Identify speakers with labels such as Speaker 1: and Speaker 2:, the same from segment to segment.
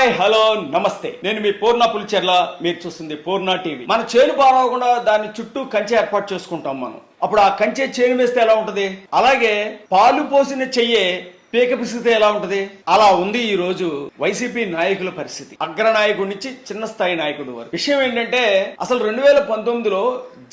Speaker 1: Hi hello నమస్తే. నేను మీ పూర్ణ పులిచెర్ల మీరు చూస్తుంది పూర్ణ టీవీ. మన చేను పాలవకుండా దాని చుట్టూ కంచె ఏర్పాటు చేసుకుంటాం మనం. అప్పుడు ఆ కంచె చేను వేస్తే ఎలా ఉంటది? అలాగే పాలు పోసిన చెయ్యే పీక పిసిగితే ఎలా ఉంటది? అలా ఉంది ఈ రోజు వైసీపీ నాయకుల పరిస్థితి. అగ్రనాయకుడి నుంచి చిన్న స్థాయి నాయకుడు వరకు. విషయం ఏంటంటే అసలు రెండు వేల పంతొమ్మిదిలో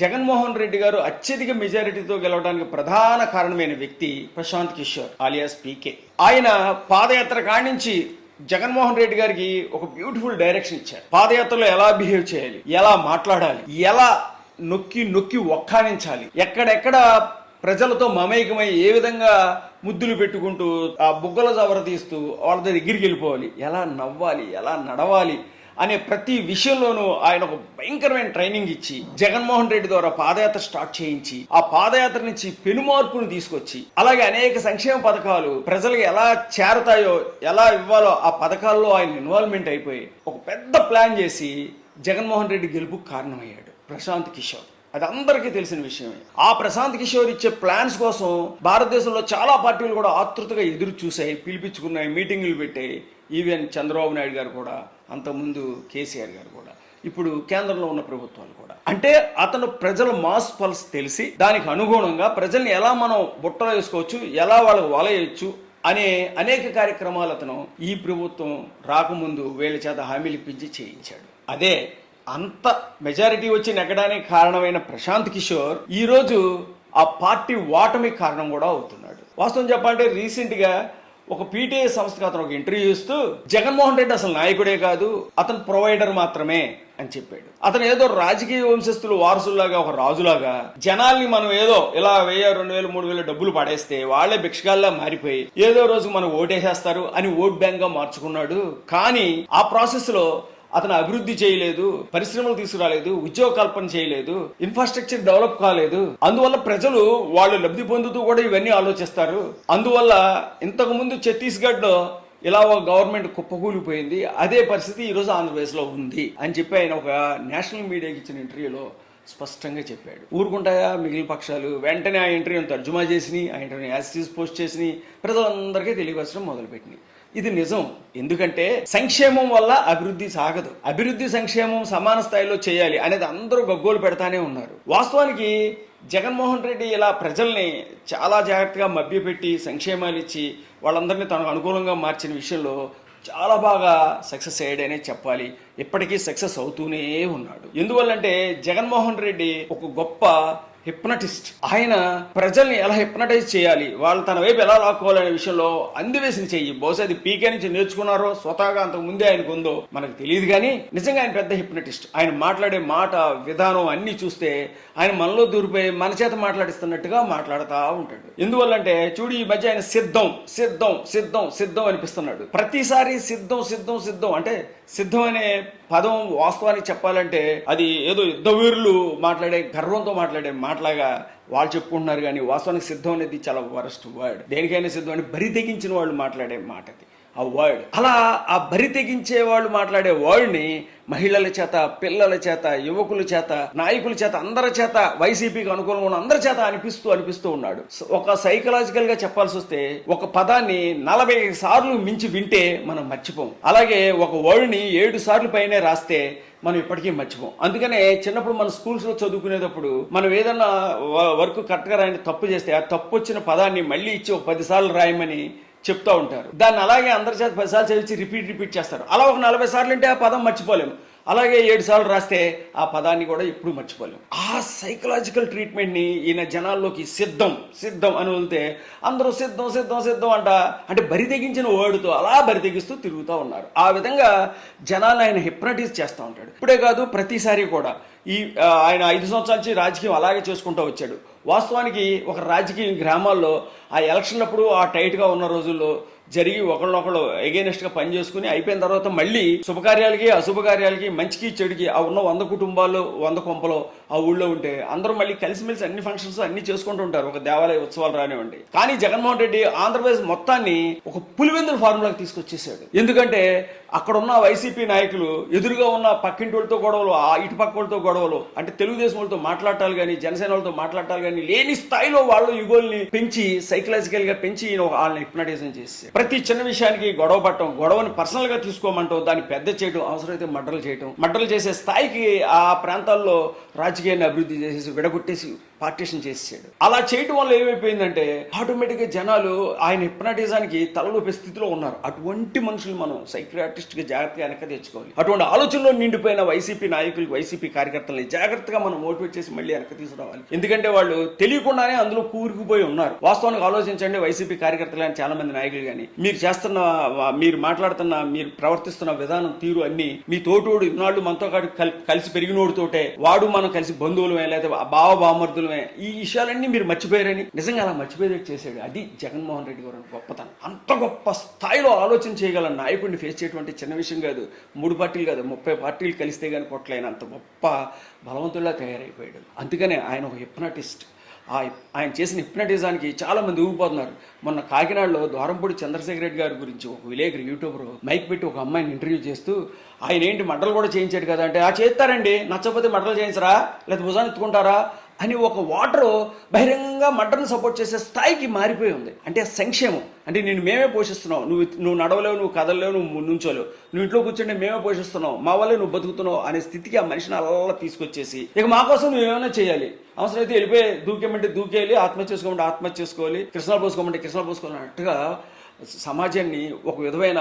Speaker 1: జగన్మోహన్ రెడ్డి గారు అత్యధిక మెజారిటీతో గెలవడానికి ప్రధాన కారణమైన వ్యక్తి ప్రశాంత్ కిషోర్ ఆలియాస్ పీకే. ఆయన పాదయాత్ర కాడించి జగన్మోహన్ రెడ్డి గారికి ఒక బ్యూటిఫుల్ డైరెక్షన్ ఇచ్చారు. పాదయాత్రలో ఎలా బిహేవ్ చేయాలి? ఎలా మాట్లాడాలి? ఎలా నొక్కి నొక్కి ఒక్కానించాలి ఎక్కడెక్కడ ప్రజలతో మమేకమై ఏ విధంగా ముద్దులు పెట్టుకుంటూ ఆ బుగ్గల జవర తీస్తూ వాళ్ళ దగ్గరికి వెళ్ళిపోవాలి? ఎలా నవ్వాలి? ఎలా నడవాలి? అనే ప్రతి విషయంలోనూ ఆయన ఒక భయంకరమైన ట్రైనింగ్ ఇచ్చి జగన్మోహన్ రెడ్డి ద్వారా పాదయాత్ర స్టార్ట్ చేయించి ఆ పాదయాత్ర నుంచి పెనుమార్పును తీసుకొచ్చి అలాగే అనేక సంక్షేమ పథకాలు ప్రజలకు ఎలా చేరతాయో ఎలా ఇవ్వాలో ఆ పథకాల్లో ఆయన ఇన్వాల్వ్మెంట్ అయిపోయి ఒక పెద్ద ప్లాన్ చేసి జగన్మోహన్ రెడ్డి గెలుపుకు కారణమయ్యాడు ప్రశాంత్ కిషోర్. అది అందరికీ తెలిసిన విషయమే. ఆ ప్రశాంత్ కిషోర్ ఇచ్చే ప్లాన్స్ కోసం భారతదేశంలో చాలా పార్టీలు కూడా ఆతృతగా ఎదురు చూసాయి పిలిపించుకున్నాయి మీటింగులు పెట్టాయి. ఈవెన్ చంద్రబాబు నాయుడు గారు కూడా అంతకుముందు కేసీఆర్ గారు కూడా. ఇప్పుడు కేంద్రంలో ఉన్న ప్రభుత్వాలు కూడా. అంటే అతను ప్రజల మాస్ పల్స్ తెలిసి దానికి అనుగుణంగా ప్రజల్ని ఎలా మనం బుట్టలో వేసుకోవచ్చు ఎలా వాళ్ళకు వలయచ్చు అనే అనేక కార్యక్రమాలు అతను ఈ ప్రభుత్వం రాకముందు వీళ్ళ చేత హామీలు ఇప్పించి చేయించాడు. అదే అంత మెజారిటీ వచ్చి నెగ్గడానికి కారణమైన ప్రశాంత్ కిషోర్ ఈరోజు ఆ పార్టీ ఓటమి కారణం కూడా అవుతున్నాడు. వాస్తవం చెప్పాలంటే రీసెంట్గా ఒక పీటీఐ సంస్థకు అతను ఒక ఇంటర్వ్యూ ఇస్తూ జగన్మోహన్ రెడ్డి అసలు నాయకుడే కాదు అతను ప్రొవైడర్ మాత్రమే అని చెప్పాడు. అతను ఏదో రాజకీయ వంశస్థులు వారసుల్లాగా ఒక రాజులాగా జనాల్ని మనం ఏదో ఇలా వెయ్యి రెండు వేలు మూడు వేలు డబ్బులు పడేస్తే వాళ్ళే భిక్షగాల్లా మారిపోయి ఏదో రోజు మనం ఓటేసేస్తారు అని ఓట్ బ్యాంక్గా మార్చుకున్నాడు. కానీ ఆ ప్రాసెస్లో అతను అభివృద్ధి చేయలేదు పరిశ్రమలు తీసుకురాలేదు ఉద్యోగ కల్పన చేయలేదు ఇన్ఫ్రాస్ట్రక్చర్ డెవలప్ కాలేదు. అందువల్ల ప్రజలు వాళ్ళు లబ్ధి పొందుతూ కూడా ఇవన్నీ ఆలోచిస్తారు. అందువల్ల ఇంతకు ముందు ఛత్తీస్గఢ్లో ఇలా ఒక గవర్నమెంట్ కుప్పకూలిపోయింది. అదే పరిస్థితి ఈరోజు ఆంధ్రప్రదేశ్లో ఉంది అని చెప్పి ఆయన ఒక నేషనల్ మీడియాకి ఇచ్చిన ఇంటర్వ్యూలో స్పష్టంగా చెప్పాడు. ఊరుకుంటాయా మిగిలిన పక్షాలు? వెంటనే ఆ ఇంటర్వ్యూని తర్జుమా చేసి ఆ ఇంటర్వ్యూ యాసిస్ పోస్ట్ చేసి ప్రజలందరికీ తెలియపరచడం మొదలుపెట్టింది. ఇది నిజం. ఎందుకంటే సంక్షేమం వల్ల అభివృద్ధి సాగదు. అభివృద్ధి సంక్షేమం సమాన స్థాయిలో చేయాలి అనేది అందరూ గగ్గోలు పెడతానే ఉన్నారు. వాస్తవానికి జగన్మోహన్ రెడ్డి ఇలా ప్రజల్ని చాలా జాగ్రత్తగా మభ్యపెట్టి సంక్షేమాలు ఇచ్చి వాళ్ళందరినీ తనకు అనుకూలంగా మార్చిన విషయంలో చాలా బాగా సక్సెస్ అయ్యాడనే చెప్పాలి. ఇప్పటికీ సక్సెస్ అవుతూనే ఉన్నాడు. ఎందువల్లంటే జగన్మోహన్ రెడ్డి ఒక గొప్ప హిప్నటిస్ట్. ఆయన ప్రజల్ని ఎలా హిప్నటైజ్ చేయాలి? వాళ్ళు తన వైపు ఎలా లాక్కోవాలనే విషయంలో అందివేసిన చెయ్యి. బహుశా అది పీకే నుంచి నేర్చుకున్నారో స్వతహాగా అంతకు ముందే ఆయనకు ఉందో మనకు తెలియదు కానీ నిజంగా ఆయన పెద్ద హిప్నటిస్ట్. ఆయన మాట్లాడే మాట విధానం అన్ని చూస్తే ఆయన మనలో దూరిపోయి మన చేత మాట్లాడిస్తున్నట్టుగా మాట్లాడుతూ ఉంటాడు. ఎందువల్లంటే చూడు ఈ మధ్య ఆయన సిద్ధం సిద్ధం సిద్ధం సిద్ధం అనిపిస్తున్నాడు. ప్రతిసారి సిద్ధం సిద్ధం సిద్ధం అంటే సిద్ధం అనే పదం వాస్తవానికి చెప్పాలంటే అది ఏదో యుద్ధ వీరులు మాట్లాడే గర్వంతో మాట్లాడే మాటలాగా వాళ్ళు చెప్పుకుంటున్నారు కానీ వాస్తవానికి సిద్ధం అనేది చాలా వరస్ట్ వర్డ్. దేనికైనా సిద్ధం అని బరి తెగించిన వాళ్ళు మాట్లాడే మాట అది ఆ వర్డ్ అలా ఆ బరి తెగించే వాళ్ళు మాట్లాడే వర్డ్ని మహిళల చేత పిల్లల చేత యువకుల చేత నాయకుల చేత అందరి చేత వైసీపీకి అనుకూలంగా ఉన్న అందరి చేత అనిపిస్తూ అనిపిస్తూ ఉన్నాడు. ఒక సైకలాజికల్గా చెప్పాల్సి వస్తే ఒక పదాన్ని నలభై సార్లు మించి వింటే మనం మర్చిపోం. అలాగే ఒక వర్డ్ని ఏడు సార్లు పైనే రాస్తే మనం ఇప్పటికీ మర్చిపోం. అందుకనే చిన్నప్పుడు మన స్కూల్స్లో చదువుకునేటప్పుడు మనం ఏదన్నా వ- వర్క్ కరెక్ట్గా రాయని తప్పు చేస్తే ఆ తప్పు వచ్చిన పదాన్ని మళ్ళీ ఇచ్చి ఒక పది సార్లు రాయమని చెప్తా ఉంటారు. దాన్ని అలాగే అందరి చేత పదిసార్లు చదివించి రిపీట్ రిపీట్ చేస్తారు. అలా ఒక నలభై సార్లు అంటే ఆ పదం మర్చిపోలేము. అలాగే ఏడు సార్లు రాస్తే ఆ పదాన్ని కూడా ఎప్పుడు మర్చిపోలేము. ఆ సైకలాజికల్ ట్రీట్మెంట్ని ఈయన జనాల్లోకి సిద్ధం సిద్ధం అని వదిలితే అందరూ సిద్ధం సిద్ధం సిద్ధం అంట. అంటే బరి తెగించిన ఓడుతో అలా బరి తెగిస్తూ తిరుగుతూ ఉన్నారు. ఆ విధంగా జనాలు ఆయన హిప్నటైజ్ చేస్తూ ఉంటాడు. ఇప్పుడే కాదు ప్రతిసారి కూడా ఈ ఆయన ఐదు సంవత్సరాల నుంచి రాజకీయం అలాగే చేసుకుంటూ వచ్చాడు. వాస్తవానికి ఒక రాజకీయ గ్రామాల్లో ఆ ఎలక్షన్ అప్పుడు ఆ టైట్గా ఉన్న రోజుల్లో జరిగి ఒకళ్ళొకళ్ళు against గా పని చేసుకుని అయిపోయిన తర్వాత మళ్ళీ శుభకార్యాలకి అశుభకార్యాలకి మంచికి చెడుకి ఆ ఉన్న వంద కుటుంబాలు వంద కొంపలో ఆ ఊళ్ళో ఉంటే అందరూ మళ్ళీ కలిసిమెలిసి అన్ని ఫంక్షన్స్ అన్ని చేసుకుంటూ ఉంటారు. ఒక దేవాలయ ఉత్సవాలు రానివ్వండి. కానీ జగన్మోహన్ రెడ్డి ఆంధ్రప్రదేశ్ మొత్తాన్ని ఒక పులివెందుల ఫార్ములాకి తీసుకొచ్చేసాడు ఎందుకంటే అక్కడ ఉన్న వైసీపీ నాయకులు ఎదురుగా ఉన్న పక్కింటి వాళ్ళతో గొడవలు ఆ ఇటు పక్క వాళ్ళతో గొడవలు అంటే తెలుగుదేశం వాళ్ళతో మాట్లాడాలి కానీ జనసేన వాళ్ళతో మాట్లాడాలి కానీ లేని స్థాయిలో వాళ్ళు యుగోల్ని పెంచి సైకలాజికల్గా పెంచి ఈయన ఒక వాళ్ళని హిప్నటైజం చేసి ప్రతి చిన్న విషయానికి గొడవ పట్టడం గొడవని పర్సనల్గా తీసుకోమంటూ తీసుకోమంటాం దాన్ని పెద్ద చేయడం అవసరమైతే మడ్డలు చేయడం మడ్డలు చేసే స్థాయికి ఆ ప్రాంతాల్లో రాజకీయాన్ని అభివృద్ధి చేసేసి విడగొట్టేసి పార్టీషన్ చేసాడు అలా చేయటం వల్ల ఏమైపోయిందంటే ఆటోమేటిక్గా జనాలు ఆయన హిప్నటిజానికి తలలోపే స్థితిలో ఉన్నారు. అటువంటి మనుషులు మనం సైక్రియాటిస్ట్గా జాగ్రత్తగా వెనక తెచ్చుకోవాలి. అటువంటి ఆలోచనలో నిండిపోయిన వైసీపీ నాయకులు వైసీపీ కార్యకర్తల్ని జాగ్రత్తగా మనం మోటివేట్ చేసి మళ్ళీ వెనక తీసుకురావాలి. ఎందుకంటే వాళ్ళు తెలియకుండానే అందులో కూరుకుపోయి ఉన్నారు. వాస్తవానికి ఆలోచించండి వైసీపీ కార్యకర్తలు కానీ చాలా మంది నాయకులు కానీ మీరు చేస్తున్న మీరు మాట్లాడుతున్న మీరు ప్రవర్తిస్తున్న విధానం తీరు అన్ని మీ తోటోడు ఇన్నాళ్ళు మనతో కాదు కలిసి పెరిగినోడితోటే వాడు మనం కలిసి బంధువులమే లేదా బావ బామర్దులమే ఈ విషయాలన్నీ మీరు మర్చిపోయారని. నిజంగా అలా మర్చిపోయేటట్టు చేశాడు. అది జగన్మోహన్ రెడ్డి గారు గొప్పతనం. అంత గొప్ప స్థాయిలో ఆలోచన చేయగల నాయకుడిని ఫేస్ చేయటువంటి చిన్న విషయం కాదు. మూడు పార్టీలు కాదు ముప్పై పార్టీలు కలిస్తే కానీ కొట్లైన అంత గొప్ప బలవంతుల్లా తయారైపోయాడు. అందుకనే ఆయన ఒక హిప్నటిస్ట్ ఆ ఆయన చేసిన హిప్నటిజానికి చాలా మంది ఊగిపోతున్నారు. మొన్న కాకినాడలో ద్వారంపూడి చంద్రశేఖర్ రెడ్డి గారి గురించి ఒక విలేకరు యూట్యూబర్ మైక్ పెట్టి ఒక అమ్మాయిని ఇంటర్వ్యూ చేస్తూ ఆయన ఏంటి మడ్డలు కూడా చేయించాడు కదా అంటే ఆ చేస్తారండి నచ్చకపోతే మడ్డలు చేయించరా? లేదా భుజాన్ని ఎత్తుకుంటారా? అని ఒక వాటర్ బహిరంగంగా మటన్ సపోర్ట్ చేసే స్థాయికి మారిపోయి ఉంది. అంటే సంక్షేమం. అంటే నేను మేమే పోషిస్తున్నావు. నువ్వు నువ్వు నడవలేవు నువ్వు కదలలేవు నువ్వు నుంచోలేవు. నువ్వు ఇంట్లో కూర్చుంటే మేమే పోషిస్తున్నావు. మా వల్లే నువ్వు బతుకుతున్నావు అనే స్థితికి ఆ మనిషిని అలా తీసుకొచ్చేసి ఇక మా కోసం నువ్వు ఏమైనా చేయాలి. అవసరమైతే వెళ్ళిపోయి దూకేమంటే దూకేయాలి ఆత్మహత్య చేసుకోమంటే ఆత్మహత్య చేసుకోవాలి కృష్ణాలు పోసుకోమంటే కృష్ణాలు పోసుకోవాలి అన్నట్టుగా సమాజాన్ని ఒక విధమైన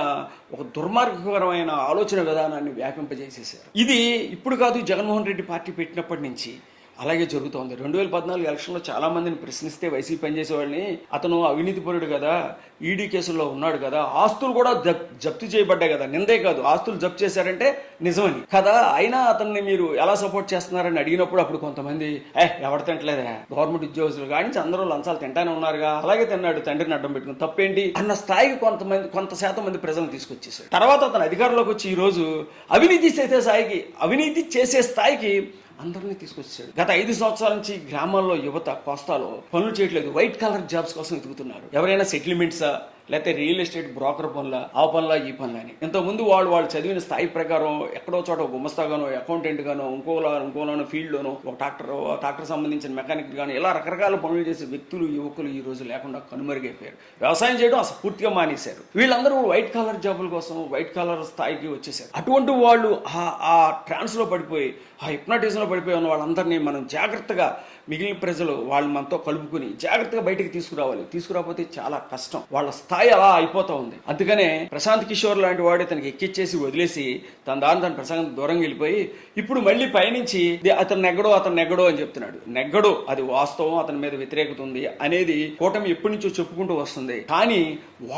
Speaker 1: ఒక దుర్మార్గకరమైన ఆలోచన విధానాన్ని వ్యాపింపజేసేసారు. ఇది ఇప్పుడు కాదు జగన్మోహన్ రెడ్డి పార్టీ పెట్టినప్పటి నుంచి అలాగే జరుగుతోంది. రెండు వేల పద్నాలుగు ఎలక్షన్లో చాలా మందిని ప్రశ్నిస్తే వైసీపీ పనిచేసేవాడిని వాళ్ళని అతను అవినీతిపరుడు కదా ఈడీ కేసుల్లో ఉన్నాడు కదా ఆస్తులు కూడా జప్- జప్తు చేయబడ్డాయి కదా. నిందే కాదు ఆస్తులు జప్తు చేశారంటే నిజమని. కదా అయినా అతన్ని మీరు ఎలా సపోర్ట్ చేస్తున్నారని అడిగినప్పుడు అప్పుడు కొంతమంది ఏ ఎవరు తింటలేదా గవర్నమెంట్ ఉద్యోగస్తులు కానీ అందరూ లంచాలు తింటానే ఉన్నారుగా. అలాగే తిన్నాడు తండ్రిని అడ్డం పెట్టుకుని. తప్పేంటి? అన్న స్థాయికి కొంతమంది కొంత శాతం మంది ప్రజలను తీసుకొచ్చేసాడు తర్వాత అతను అధికారంలోకి వచ్చి ఈ రోజు అవినీతి చేసే స్థాయికి అవినీతి చేసే స్థాయికి అందరినీ తీసుకొచ్చాడు. గత ఐదు సంవత్సరాల నుంచి గ్రామాల్లో యువత కోస్తాలో పనులు చేయట్లేదు. వైట్ కలర్ జాబ్స్ కోసం ఎదుగుతున్నారు. ఎవరైనా సెటిల్మెంట్సా లేకపోతే రియల్ ఎస్టేట్ బ్రోకర్ పనుల ఆ పనుల ఈ పనుల అని. ఇంతకుముందు ముందు వాళ్ళు వాళ్ళు చదివిన స్థాయి ప్రకారం ఎక్కడో చోట గుమస్తాగానో అకౌంటెంట్ గానో ఇంకోలా ఇంకోలోనో ఫీల్డ్లోనో ఒక ట్రాక్టర్ ట్రాక్టర్ సంబంధించిన మెకానిక్ గానో ఇలా రకరకాల పనులు చేసే వ్యక్తులు యువకులు ఈ రోజు లేకుండా కనుమరుగైపోయారు. వ్యవసాయం చేయడం అసలు పూర్తిగా మానేశారు. వీళ్ళందరూ వైట్ కాలర్ జాబుల కోసం వైట్ కాలర్ స్థాయికి వచ్చేసారు అటువంటి వాళ్ళు ఆ- ఆ ట్రాన్స్లో పడిపోయి ఆ hypnotism లో పడిపోయి ఉన్న వాళ్ళందరినీ మనం జాగ్రత్తగా మిగిలిన ప్రజలు వాళ్ళు మనతో కలుపుకుని జాగ్రత్తగా బయటికి తీసుకురావాలి. తీసుకురాకపోతే చాలా కష్టం. వాళ్ళ స్థాయి అలా అయిపోతా ఉంది. అందుకనే ప్రశాంత్ కిషోర్ లాంటి వాడు తనకి ఎక్కిచ్చేసి వదిలేసి తన దాని తన ప్రశాంత్ దూరంగా వెళ్ళిపోయి ఇప్పుడు మళ్ళీ పయనించి అతను నెగ్గడో అతను నెగ్గడో అని చెప్తున్నాడు. నెగ్గడో అది వాస్తవం అతని మీద వ్యతిరేకత ఉంది అనేది కూటమి ఎప్పటి నుంచో చెప్పుకుంటూ వస్తుంది. కానీ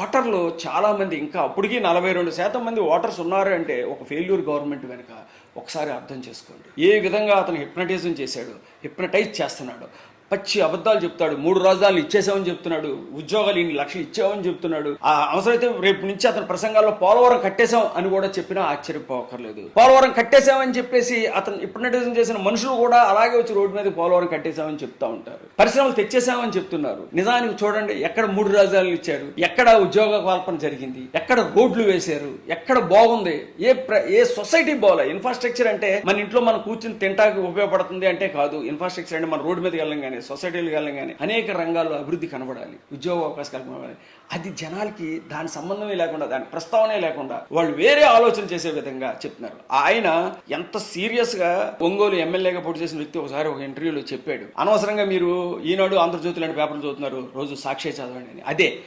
Speaker 1: ఓటర్లు చాలా మంది ఇంకా అప్పటికీ నలభై రెండు శాతం మంది ఓటర్స్ ఉన్నారు అంటే ఒక ఫెయిల్యూర్ గవర్నమెంట్ వెనుక ఒకసారి అర్థం చేసుకోండి. ఏ విధంగా అతను హిప్నటైజం చేశాడు హిప్నటైజ్ చేస్తున్నాడు పచ్చి అబద్ధాలు చెప్తాడు మూడు రాజధానులు ఇచ్చేసామని చెప్తున్నాడు ఉద్యోగాలు ఇన్ని లక్షలు ఇచ్చామని చెప్తున్నాడు. ఆ అవసరమైతే రేపు నుంచి అతని ప్రసంగాల్లో పోలవరం కట్టేశాం అని కూడా చెప్పినా ఆశ్చర్యపోకర్లేదు. పోలవరం కట్టేశామని చెప్పేసి అతను హిప్నటైజం చేసిన మనుషులు కూడా అలాగే వచ్చి రోడ్డు మీద పోలవరం కట్టేశామని చెప్తా ఉంటారు. పరిశ్రమలు తెచ్చేసామని చెప్తున్నారు. నిజానికి చూడండి ఎక్కడ మూడు రాజధానులు ఇచ్చారు? ఎక్కడ ఉద్యోగ కల్పన జరిగింది? ఎక్కడ రోడ్లు వేశారు? ఎక్కడ బాగుంది? ఏ ప్ర- ఏ సొసైటీ బాగోలే? ఇన్ఫ్రాస్ట్రక్చర్ అంటే మన ఇంట్లో మనం కూర్చుని తింటానికి ఉపయోగపడుతుంది అంటే కాదు. ఇన్ఫ్రాస్ట్రక్చర్ అంటే మన రోడ్డు మీద వెళ్ళం కానీ సొసైటీలు వెళ్ళం కానీ అనేక రంగాల్లో అభివృద్ధి కనబడాలి. ఉద్యోగ అవకాశం కనబడాలి. అది జనాలకి దాని సంబంధమే లేకుండా దాని ప్రస్తావనే లేకుండా వాళ్ళు వేరే ఆలోచన చేసే విధంగా చెప్తున్నారు. ఆయన ఎంత సీరియస్గా ఒంగోలు ఎమ్మెల్యేగా పోటీ చేసిన వ్యక్తి ఒకసారి ఒక ఇంటర్వ్యూలో చెప్పాడు. అనవసరంగా మీరు ఈనాడు ఆంధ్రజ్యోతి లాంటి పేపర్లు చదువుతున్నారు రోజు సాక్షి చదవండి అని. అదే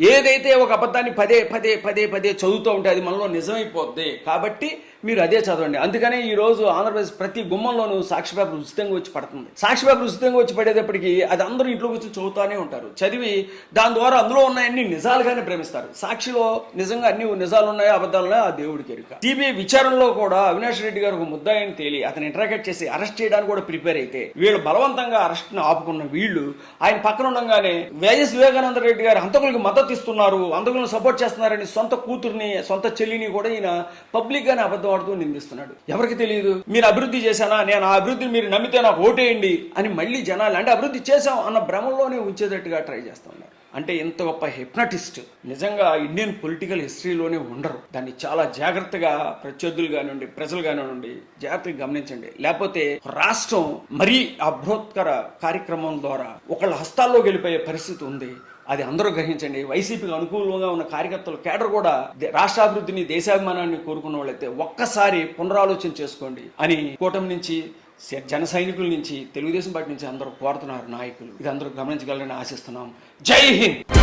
Speaker 1: ఏదైతే ఒక అబద్ధాన్ని పదే పదే పదే పదే చదువుతూ ఉంటే అది మనలో నిజమైపోద్ది. కాబట్టి మీరు అదే చదవండి. అందుకనే ఈ రోజు ఆంధ్రప్రదేశ్ ప్రతి గుమ్మంలోనూ సాక్షి పేపర్ ఉచితంగా వచ్చి పడుతుంది. సాక్షి పేపర్ ఉచితంగా వచ్చి పడేటప్పటికి అది అందరూ ఇంట్లో వచ్చి చదువుతానే ఉంటారు. చదివి దాని ద్వారా అందులో ఉన్నాయన్ని నిజాలుగానే ప్రేమిస్తారు. సాక్షిలో నిజంగా అన్ని నిజాలు ఉన్నాయో అబద్ధాలు ఉన్నాయో ఆ దేవుడికి ఎరుక సిబిఐ విచారణలో కూడా అవినాష్ రెడ్డి గారు ఒక ముద్దాయిని తేలి అతను ఇంటరాగేట్ చేసి అరెస్ట్ చేయడానికి కూడా ప్రిపేర్ అయితే వీళ్ళు బలవంతంగా అరెస్ట్ను ఆపుకున్న వీళ్ళు ఆయన పక్కన ఉండగానే వైఎస్ వివేకానంద రెడ్డి గారు హంతకులకు మద్దతు ఇస్తున్నారు హంతకులను సపోర్ట్ చేస్తున్నారని సొంత కూతుర్ని సొంత చెల్లిని కూడా ఈయన పబ్లిక్గానే అబద్ధం వాడుతూ నిందిస్తున్నాడు. ఎవరికి తెలియదు మీరు అభివృద్ధి చేశానా? నేను ఆ అభివృద్ధిని మీరు నమ్మితే నాకు ఓటేయండి అని మళ్ళీ జనాలు అంటే అభివృద్ధి చేశాం అన్న భ్రమంలోనే ఉంచేటట్టుగా ట్రై చేస్తున్నారు అంటే ఇంత గొప్ప హిప్నటిస్ట్ నిజంగా ఇండియన్ పొలిటికల్ హిస్టరీలోనే ఉండరు. దాన్ని చాలా జాగ్రత్తగా ప్రత్యర్థులు కానివ్వండి ప్రజలు కానివ్వండి జాగ్రత్తగా గమనించండి. లేకపోతే రాష్ట్రం మరీ అభ్రోత్కర కార్యక్రమం ద్వారా ఒకళ్ళ హస్తాల్లో గెలిపోయే పరిస్థితి ఉంది. అది అందరూ గ్రహించండి. వైసీపీకి అనుకూలంగా ఉన్న కార్యకర్తలు కేడర్ కూడా రాష్ట్రాభివృద్ధిని దేశాభిమానాన్ని కోరుకున్న వాళ్ళైతే ఒక్కసారి పునరాలోచన చేసుకోండి అని కూటమి నుంచి జన సైనికుల నుంచి తెలుగుదేశం పార్టీ నుంచి అందరూ కోరుతున్నారు నాయకులు. ఇది అందరూ గమనించగలరని ఆశిస్తున్నాం. జై హింద్!